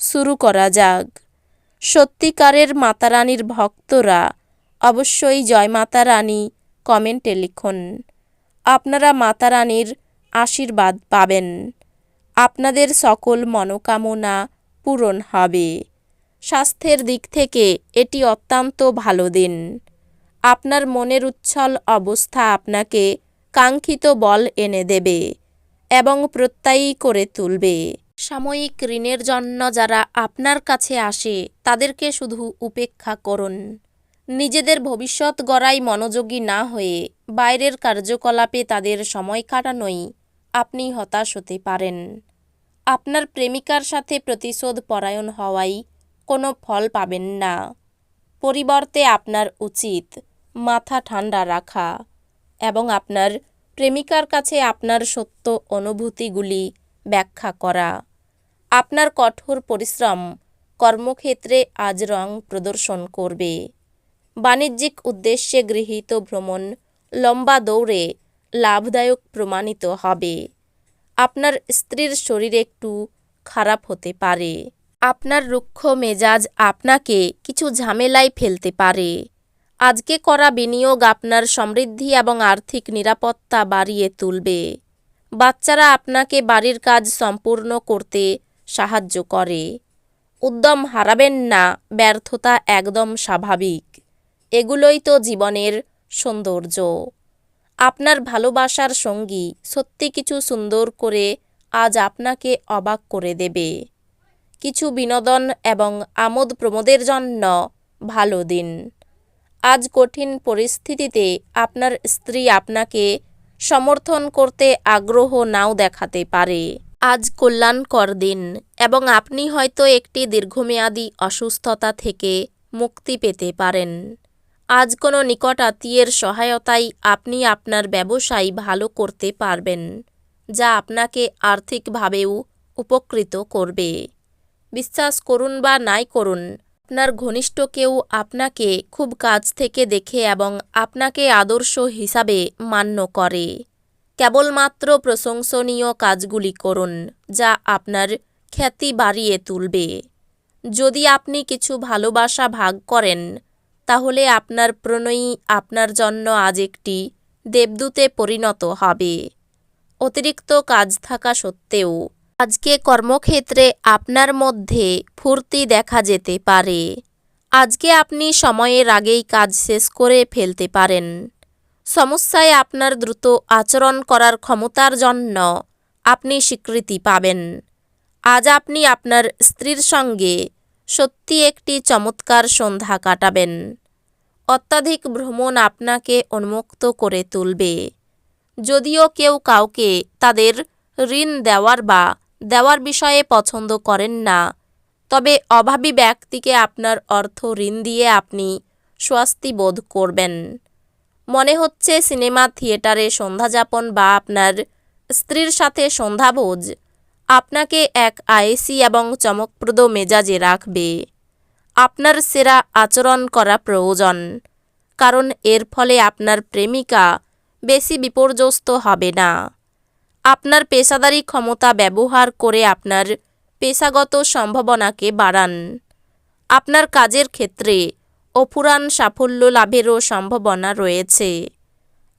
শুরু করা যাক। সত্যিকারের মাতারানীর ভক্তরা অবশ্যই জয় মাতা রানী কমেন্টে লিখুন। আপনারা মাতারানীর আশীর্বাদ পাবেন। আপনাদের সকল মনোকামনা পূরণ হবে। স্বাস্থ্যের দিক থেকে এটি অত্যন্ত ভালো দিন। আপনার মনের উচ্ছল অবস্থা আপনাকে কাঙ্ক্ষিত বল এনে দেবে এবং প্রত্যয়ী করে তুলবে। সাময়িক ঋণের জন্য যারা আপনার কাছে আসে, তাদেরকে শুধু উপেক্ষা করুন। নিজেদের ভবিষ্যৎ গড়াই মনোযোগী না হয়ে বাইরের কার্যকলাপে তাদের সময় কাটানোই আপনি হতাশ হতে পারেন। আপনার প্রেমিকার সাথে প্রতিশোধ পরায়ণ হওয়াই কোনো ফল পাবেন না। পরিবর্তে আপনার উচিত মাথা ঠান্ডা রাখা এবং আপনার প্রেমিকার কাছে আপনার সত্য অনুভূতিগুলি ব্যাখ্যা করা। আপনার কঠোর পরিশ্রম কর্মক্ষেত্রে আজ রং প্রদর্শন করবে। বাণিজ্যিক উদ্দেশ্যে গৃহীত ভ্রমণ লম্বা দৌড়ে লাভদায়ক প্রমাণিত হবে। আপনার স্ত্রীর শরীর একটু খারাপ হতে পারে। আপনার রুক্ষ মেজাজ আপনাকে কিছু ঝামেলায় ফেলতে পারে। আজকে করা বিনিয়োগ আপনার সমৃদ্ধি এবং আর্থিক নিরাপত্তা বাড়িয়ে তুলবে। বাচ্চারা আপনাকে বাড়ির কাজ সম্পূর্ণ করতে সাহায্য করে। উদ্যম হারাবেন না, ব্যর্থতা একদম স্বাভাবিক। এগুলোই তো জীবনের সৌন্দর্য। আপনার ভালোবাসার সঙ্গী সত্যি কিছু সুন্দর করে আজ আপনাকে অবাক করে দেবে। কিছু বিনোদন এবং আমোদ প্রমোদের জন্য ভালো দিন। আজ কঠিন পরিস্থিতিতে আপনার স্ত্রী আপনাকে সমর্থন করতে আগ্রহ নাও দেখাতে পারে। আজ কল্যাণকর দিন এবং আপনি হয়তো একটি দীর্ঘমেয়াদী অসুস্থতা থেকে মুক্তি পেতে পারেন। আজ কোনো নিকট আত্মীয়ের সহায়তায় আপনি আপনার ব্যবসায় ভালো করতে পারবেন, যা আপনাকে আর্থিকভাবেও উপকৃত করবে। বিশ্বাস করুন বা নাই করুন, আপনার ঘনিষ্ঠ কেউ আপনাকে খুব কাছ থেকে দেখে এবং আপনাকে আদর্শ হিসাবে মান্য করে। কেবলমাত্র প্রশংসনীয় কাজগুলি করুন, যা আপনার খ্যাতি বাড়িয়ে তুলবে। যদি আপনি কিছু ভালোবাসা ভাগ করেন, তাহলে আপনার প্রণয়ী আপনার জন্য আজ একটি দেবদূতে পরিণত হবে। অতিরিক্ত কাজ থাকা সত্ত্বেও, আজকে কর্মক্ষেত্রে আপনার মধ্যে ফুর্তি দেখা যেতে পারে। আজকে আপনি সময়ের আগেই কাজ শেষ করে ফেলতে পারেন। সমস্যায় আপনার দ্রুত আচরণ করার ক্ষমতার জন্য আপনি স্বীকৃতি পাবেন। আজ আপনি আপনার স্ত্রীর সঙ্গে সত্যি একটি চমৎকার সন্ধ্যা কাটাবেন। অত্যাধিক ভ্রমণ আপনাকে উন্মুক্ত করে তুলবে। যদিও কেউ কাউকে তাদের ঋণ দেওয়ার বা দেওয়ার বিষয়ে পছন্দ করেন না, তবে অভাবী ব্যক্তিকে আপনার অর্থ ঋণ দিয়ে আপনি স্বস্তি বোধ করবেন। মনে হচ্ছে সিনেমা থিয়েটারে সন্ধ্যাযাপন বা আপনার স্ত্রীর সাথে সন্ধ্যাভোজ আপনাকে এক আয়েসি এবং চমকপ্রদ মেজাজে রাখবে। আপনার সেরা আচরণ করা প্রয়োজন, কারণ এর ফলে আপনার প্রেমিকা বেশি বিপর্যস্ত হবে না। আপনার পেশাদারি ক্ষমতা ব্যবহার করে আপনার পেশাগত সম্ভাবনাকে বাড়ান। আপনার কাজের ক্ষেত্রে অফুরান সাফল্য লাভেরও সম্ভাবনা রয়েছে।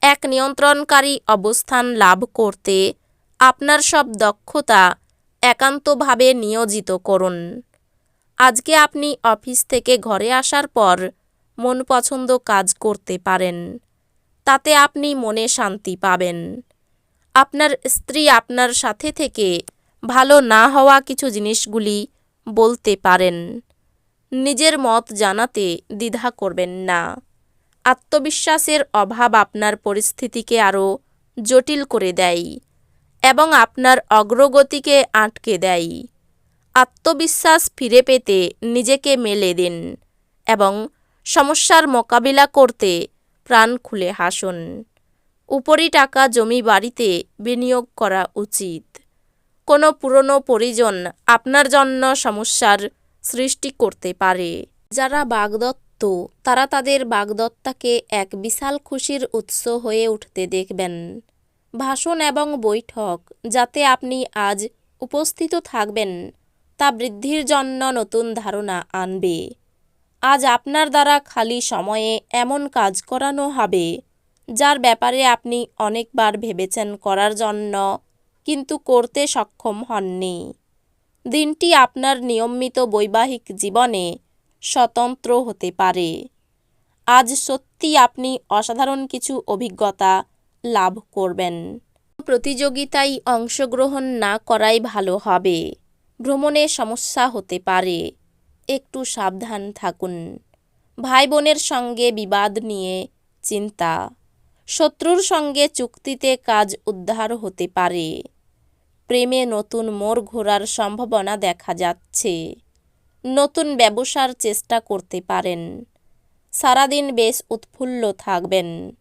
এক নিয়ন্ত্রণকারী অবস্থান লাভ করতে আপনার সব দক্ষতা একান্তভাবে নিয়োজিত করুন। আজকে আপনি অফিস থেকে ঘরে আসার পর মন পছন্দ কাজ করতে পারেন। তাতে আপনি মনে শান্তি পাবেন। আপনার স্ত্রী আপনার সাথে থেকে ভালো না হওয়া কিছু জিনিসগুলি বলতে পারেন। নিজের মত জানাতে দ্বিধা করবেন না। আত্মবিশ্বাসের অভাব আপনার পরিস্থিতিকে আরও জটিল করে দেয় এবং আপনার অগ্রগতিকে আটকে দেয়। আত্মবিশ্বাস ফিরে পেতে নিজেকে মেলে দিন এবং সমস্যার মোকাবিলা করতে প্রাণ খুলে হাসুন। উপরি টাকা জমি বাড়িতে বিনিয়োগ করা উচিত। কোনো পুরনো পরিজন আপনার জন্য সমস্যার সৃষ্টি করতে পারে। যারা বাগদত্ত, তারা তাদের বাগদত্তাকে এক বিশাল খুশির উৎস হয়ে উঠতে দেখবেন। ভাষণ এবং বৈঠক যাতে আপনি আজ উপস্থিত থাকবেন, তা বৃদ্ধির জন্য নতুন ধারণা আনবে। আজ আপনার দ্বারা খালি সময়ে এমন কাজ করানো হবে, যার ব্যাপারে আপনি অনেকবার ভেবেছেন করার জন্য, কিন্তু করতে সক্ষম হননি। দিনটি আপনার নিয়মিত বৈবাহিক জীবনে স্বতন্ত্র হতে পারে। আজ সত্যি আপনি অসাধারণ কিছু অভিজ্ঞতা লাভ করবেন। প্রতিযোগিতায় অংশগ্রহণ না করাই ভালো হবে। ভ্রমণে সমস্যা হতে পারে। একটু সাবধান থাকুন। ভাই বোনের সঙ্গে বিবাদ নিয়ে চিন্তা। শত্রুর সঙ্গে চুক্তিতে কাজ উদ্ধার হতে পারে। প্রেমে নতুন মোড় ঘোরার সম্ভাবনা দেখা যাচ্ছে। নতুন ব্যবসার চেষ্টা করতে পারেন। সারাদিন বেশ উৎফুল্ল থাকবেন।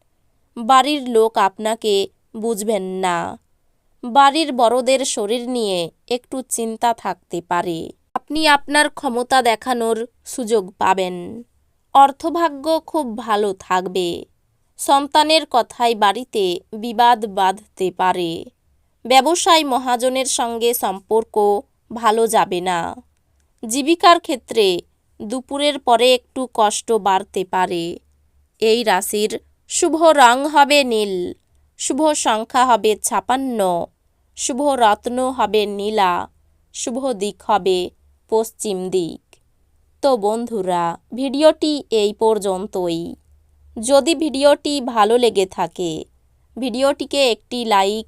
বাড়ির লোক আপনাকে বুঝবেন না। বাড়ির বড়দের শরীর নিয়ে একটু চিন্তা থাকতে পারে। আপনি আপনার ক্ষমতা দেখানোর সুযোগ পাবেন। অর্থভাগ্য খুব ভালো থাকবে। সন্তানের কথায় বাড়িতে বিবাদ বাঁধতে পারে। ব্যবসায় মহাজনের সঙ্গে সম্পর্ক ভালো যাবে না। জীবিকার ক্ষেত্রে দুপুরের পরে একটু কষ্ট বাড়তে পারে। এই রাশির শুভ রং হবে নীল, শুভ সংখ্যা হবে ছাপান্ন, শুভ রত্ন হবে নীলা, শুভ দিক হবে পশ্চিম দিক। তো বন্ধুরা, ভিডিওটি এই পর্যন্তই। যদি ভিডিওটি ভালো লেগে থাকে, ভিডিওটিকে একটি লাইক